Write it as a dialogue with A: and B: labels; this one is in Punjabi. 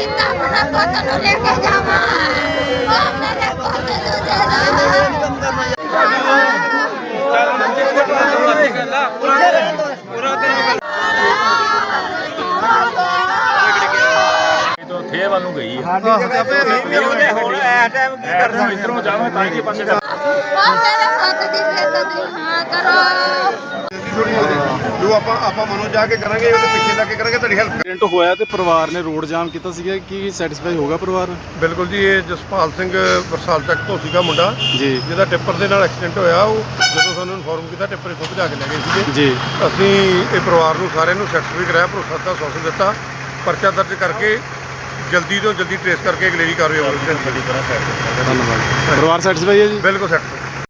A: ਦਿੱਤਾ
B: ਆਪਣਾ ਪੁੱਤ ਨੂੰ ਲੈ ਕੇ ਜਾਵਾਂ। ਉਹ ਮੇਰੇ ਪੁੱਤ ਨੂੰ ਦੇ ਤੋਂ ਥੇ ਵੱਲ ਨੂੰ ਗਈ ਹੈ
A: ਇਧਰੋਂ ਇਧਰੋਂ ਜਾਵਾਂ ਤਾਂ ਕਿ ਪਾਸੇ
C: ਉਹ ਮੇਰੇ ਪੁੱਤ ਦੀ ਬੇਇੱਜ਼ਤੀ ਹਾਂ ਕਰੋ।
D: ਜੋ ਆਪਾਂ ਆਪਾਂ ਮਨੋਂ ਜਾ ਕੇ ਕਰਾਂਗੇ ਉਹਦੇ ਪਿੱਛੇ ਲੱਗ ਕੇ ਕਰਾਂਗੇ ਤੁਹਾਡੀ ਹੈਲਪ
E: ਐਕਸੀਡੈਂਟ ਹੋਇਆ ਤੇ ਪਰਿਵਾਰ ਨੇ ਰੋਡ ਜਾਮ ਕੀਤਾ ਸੀਗਾ ਕੀ ਸੈਟੀਸਫਾਈ ਹੋਗਾ ਪਰਿਵਾਰ?
D: ਬਿਲਕੁਲ ਜੀ ਇਹ ਜਸਪਾਲ ਸਿੰਘ ਬਰਸਾਲ ਤੱਕ ਤੋਂ ਸੀਗਾ ਮੁੰਡਾ।
E: ਜੀ।
D: ਜਿਹਦਾ ਟਿੱਪਰ ਦੇ ਨਾਲ ਐਕਸੀਡੈਂਟ ਹੋਇਆ ਉਹ ਜਦੋਂ ਸਾਨੂੰ ਇਨਫੋਰਮ ਕੀਤਾ ਟਿੱਪਰ ਇੱਥੋਂ ਭਜਾ ਕੇ ਲੈ ਗਏ ਸੀਗੇ।
E: ਜੀ।
D: ਅਸੀਂ ਇਹ ਪਰਿਵਾਰ ਨੂੰ ਸਾਰਿਆਂ ਨੂੰ ਸੈਟੀਸਫਾਈ ਕਰਾਇਆ ਭਰੋਸਾ ਦਾ ਸੌਸਨ ਦਿੱਤਾ। ਪਰਚਾ ਦਰਜ ਕਰਕੇ ਜਲਦੀ ਤੋਂ ਜਲਦੀ ਟ੍ਰੇਸ ਕਰਕੇ ਅਗਲੇਰੀ ਕਾਰਵਾਈ ਹੋਵੇਗੀ
E: ਧੰਨਵਾਦ। ਪਰਿਵਾਰ ਸੈਟੀਸਫਾਈ ਹੈ ਜੀ?
D: ਬਿਲਕੁਲ ਸੈਟੀਸਫਾਈ